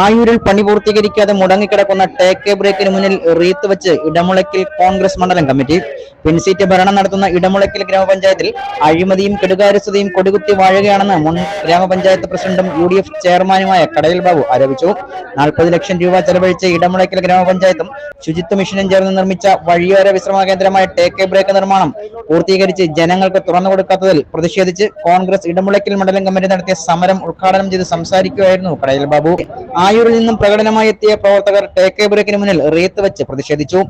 ആയൂരിൽ പണി പൂർത്തീകരിക്കാതെ മുടങ്ങിക്കിടക്കുന്ന ടേക്ക് ബ്രേക്കിന് മുന്നിൽ റീത്ത് വെച്ച് ഇടമുളക്കിൽ കോൺഗ്രസ് മണ്ഡലം കമ്മിറ്റി. പിൻസീറ്റ് ഭരണം നടത്തുന്ന ഇടമുളക്കിൽ ഗ്രാമപഞ്ചായത്തിൽ അഴിമതിയും കെടുകാര്യസ്ഥതയും കൊടികുത്തി വാഴുകയാണെന്ന് മുൻ ഗ്രാമപഞ്ചായത്ത് പ്രസിഡന്റും യു ഡി എഫ് ചെയർമാനുമായ കടയിൽ ബാബു ആരോപിച്ചു. നാൽപ്പത് ലക്ഷം രൂപ ചെലവഴിച്ച് ഇടമുളക്കിൽ ഗ്രാമപഞ്ചായത്തും ശുചിത്വ മിഷനും ചേർന്ന് നിർമ്മിച്ച വഴിയോര വിശ്രമ കേന്ദ്രമായ ടേക്ക് ബ്രേക്ക് നിർമ്മാണം പൂർത്തീകരിച്ച് ജനങ്ങൾക്ക് തുറന്നു കൊടുക്കാത്തതിൽ പ്രതിഷേധിച്ച് കോൺഗ്രസ് ഇടമുളക്കിൽ മണ്ഡലം കമ്മിറ്റി നടത്തിയ സമരം ഉദ്ഘാടനം ചെയ്ത് സംസാരിക്കുകയായിരുന്നു കടയിൽ ബാബു. ആയൂരിൽ നിന്നും പ്രകടനമായി എത്തിയ പ്രവർത്തകർ ടേക്ക് ബ്രേക്കിന് മുന്നിൽ റീത്ത് വെച്ച് പ്രതിഷേധിച്ചു.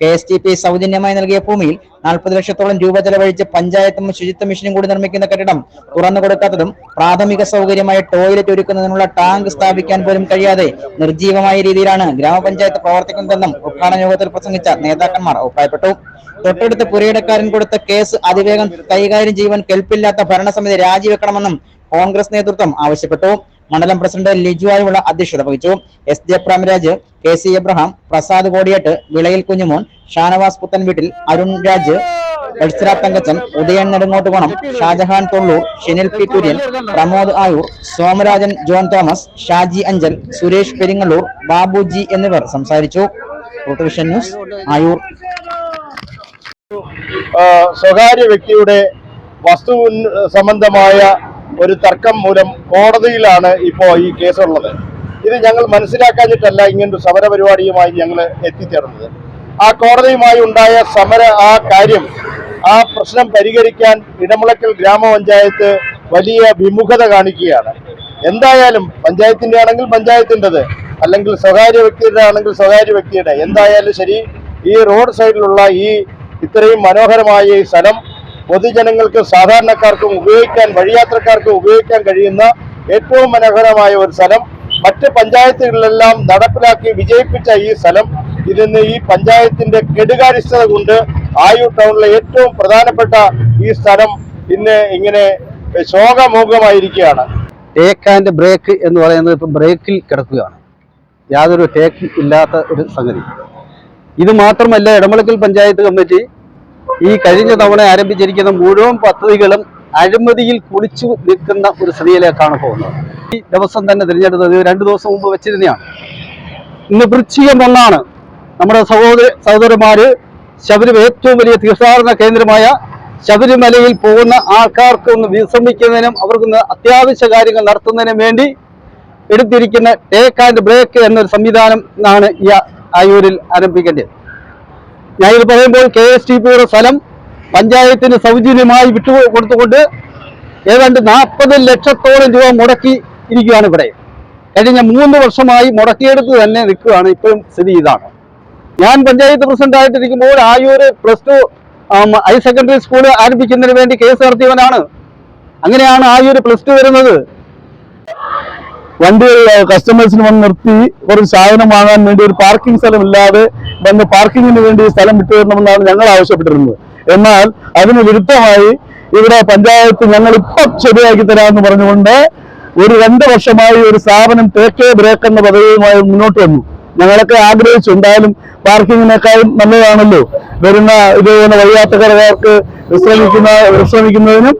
കെ എസ് ടി പി സൗജന്യമായി നൽകിയ ഭൂമിയിൽ നാൽപ്പത് ലക്ഷത്തോളം രൂപ ചെലവഴിച്ച് പഞ്ചായത്തും ശുചിത്വ മിഷനും കൂടി നിർമ്മിക്കുന്ന കെട്ടിടം തുറന്നു കൊടുക്കാത്തതും പ്രാഥമിക സൗകര്യമായ ടോയ്ലറ്റ് ഒരുക്കുന്നതിനുള്ള ടാങ്ക് സ്ഥാപിക്കാൻ പോലും കഴിയാതെ നിർജീവമായ രീതിയിലാണ് ഗ്രാമപഞ്ചായത്ത് പ്രവർത്തിക്കുന്നതെന്നും ഉദ്ഘാടന യോഗത്തിൽ പ്രസംഗിച്ച നേതാക്കന്മാർ അഭിപ്രായപ്പെട്ടു. തൊട്ടടുത്ത് പുരയിടക്കാരൻ കൊടുത്ത കേസ് അതിവേഗം കൈകാര്യം ചെയ്യുവാൻ കെൽപ്പില്ലാത്ത ഭരണസമിതി രാജിവെക്കണമെന്നും കോൺഗ്രസ് നേതൃത്വം ആവശ്യപ്പെട്ടു. മണ്ഡലം പ്രസിഡന്റ് ലിജു ആയുള്ള അധ്യക്ഷത വഹിച്ചു. S. J. Premaraj K. C. Abraham Prasad Kodiyettu Vilayil Kunjumon Shanavas Puthan Veettil Arun Raj എഡ്സര Thankachan Udayan Nedungottukonam Shajahan Thollur Shinil P. Kurian Pramod Ayur Somarajan John Thomas Shaji Anchal Suresh Peringallur Babuji എന്നിവർ സംസാരിച്ചു. ന്യൂസ് ആയൂർ. സ്വകാര്യ വ്യക്തിയുടെ വസ്തു സംബന്ധമായ ഒരു തർക്കം മൂലം കോടതിയിലാണ് ഇപ്പോൾ ഈ കേസുള്ളത്. ഇത് ഞങ്ങൾ മനസ്സിലാക്കാഞ്ഞിട്ടല്ല ഇങ്ങനൊരു സമര പരിപാടിയുമായി ഞങ്ങൾ എത്തിച്ചേർന്നത്. ആ കോടതിയുമായി ഉണ്ടായ സമര ആ കാര്യം ആ പ്രശ്നം പരിഹരിക്കാൻ ഇടമുളക്കൽ ഗ്രാമപഞ്ചായത്ത് വലിയ വിമുഖത കാണിക്കുകയാണ്. എന്തായാലും പഞ്ചായത്തിന്റെ ആണെങ്കിൽ പഞ്ചായത്തിന്റെത് അല്ലെങ്കിൽ സ്വകാര്യ വ്യക്തിയുടെ ആണെങ്കിൽ സ്വകാര്യ വ്യക്തിയുടെ. എന്തായാലും ശരി ഈ റോഡ് സൈഡിലുള്ള ഈ ഇത്രയും മനോഹരമായ ഈ സ്ഥലം പൊതുജനങ്ങൾക്ക് സാധാരണക്കാർക്കും ഉപയോഗിക്കാൻ വഴിയാത്രക്കാർക്കും ഉപയോഗിക്കാൻ കഴിയുന്ന ഏറ്റവും മനോഹരമായ ഒരു സ്ഥലം. മറ്റ് പഞ്ചായത്തുകളിലെല്ലാം നടപ്പിലാക്കി വിജയിപ്പിച്ച ഈ സ്ഥലം ഇതിന്ന് ഈ പഞ്ചായത്തിന്റെ കെടുകാര്യസ്ഥത കൊണ്ട് ആയു ടൗണിലെ ഏറ്റവും പ്രധാനപ്പെട്ട ഈ സ്ഥലം ഇന്ന് ഇങ്ങനെ ശോകമൂകമായിരിക്കുകയാണ് ടേക്ക് ആൻഡ് ബ്രേക്ക് എന്ന് പറയുന്നത് ഇപ്പം ബ്രേക്കിൽ കിടക്കുകയാണ്. യാതൊരു ടേക്ക് ഇല്ലാത്ത ഒരു സംഗതി. ഇത് മാത്രമല്ല ഇടമളക്കൽ പഞ്ചായത്ത് കമ്മിറ്റി ഈ കഴിഞ്ഞ തവണ ആരംഭിച്ചിരിക്കുന്ന മുഴുവൻ പദ്ധതികളും അഴിമതിയിൽ കുളിച്ചു നിൽക്കുന്ന ഒരു സ്ഥിതിയിലേക്കാണ് പോകുന്നത്. ഈ ദിവസം തന്നെ തിരഞ്ഞെടുത്തത് രണ്ടു ദിവസം മുമ്പ് വെച്ചിരുന്നതാണ്. ഇന്ന് വൃശ്ചികം ഒന്നാണ് നമ്മുടെ സഹോദര സഹോദരന്മാര് ശബരിമല ഏറ്റവും വലിയ തീർത്ഥാടന കേന്ദ്രമായ ശബരിമലയിൽ പോകുന്ന ആൾക്കാർക്ക് ഒന്ന് വിശ്രമിക്കുന്നതിനും അവർക്കൊന്ന് അത്യാവശ്യ കാര്യങ്ങൾ നടത്തുന്നതിനും വേണ്ടി എടുത്തിരിക്കുന്ന ടേക്ക് ആൻഡ് ബ്രേക്ക് എന്നൊരു സംവിധാനം ആണ് ഈ ആയൂരിൽ ആരംഭിക്കേണ്ടത്. ഞാൻ ഇത് പറയുമ്പോൾ കെ എസ് ടി പിയുടെ സ്ഥലം പഞ്ചായത്തിന് സൗജന്യമായി വിട്ടു കൊടുത്തുകൊണ്ട് ഏതാണ്ട് നാൽപ്പത് ലക്ഷത്തോളം രൂപ മുടക്കി ഇരിക്കുകയാണ് ഇവിടെ. കഴിഞ്ഞ മൂന്ന് വർഷമായി മുടക്കിയെടുത്ത് തന്നെ നിൽക്കുകയാണ് ഇപ്പോഴും സ്ഥിതി ഇതാണ്. ഞാൻ panchayat president ആയിട്ടിരിക്കുമ്പോൾ Ayur plus two higher secondary school ആരംഭിക്കുന്നതിന് വേണ്ടി കേസ് നടത്തിയവനാണ് അങ്ങനെയാണ് ആയൂർ പ്ലസ് ടു വരുന്നത്. വണ്ടികൾ കസ്റ്റമേഴ്സിന് വന്ന് നിർത്തി ഒരു സാധനം വാങ്ങാൻ വേണ്ടി ഒരു പാർക്കിംഗ് സ്ഥലം ഇല്ലാതെ വന്ന് പാർക്കിങ്ങിന് വേണ്ടി സ്ഥലം വിട്ടുതരണമെന്നാണ് ഞങ്ങൾ ആവശ്യപ്പെട്ടിരുന്നത്. എന്നാൽ അതിന് വിരുദ്ധമായി ഇവിടെ പഞ്ചായത്ത് ഞങ്ങൾ ഇപ്പം ശരിയാക്കി തരാമെന്ന് പറഞ്ഞുകൊണ്ട് ഒരു രണ്ട് വർഷമായി ഒരു സ്ഥാപനം തേക്കേ ബ്രേക്ക് എന്ന പദവിയുമായി മുന്നോട്ട് വന്നു. ഞങ്ങളൊക്കെ ആഗ്രഹിച്ചു എന്തായാലും പാർക്കിങ്ങിനേക്കാളും നല്ലതാണല്ലോ. വരുന്ന ഇതുപോലെ വഴിയാത്രക്കാർക്ക് വിശ്രമിക്കുന്ന വിശ്രമിക്കുന്നതിനും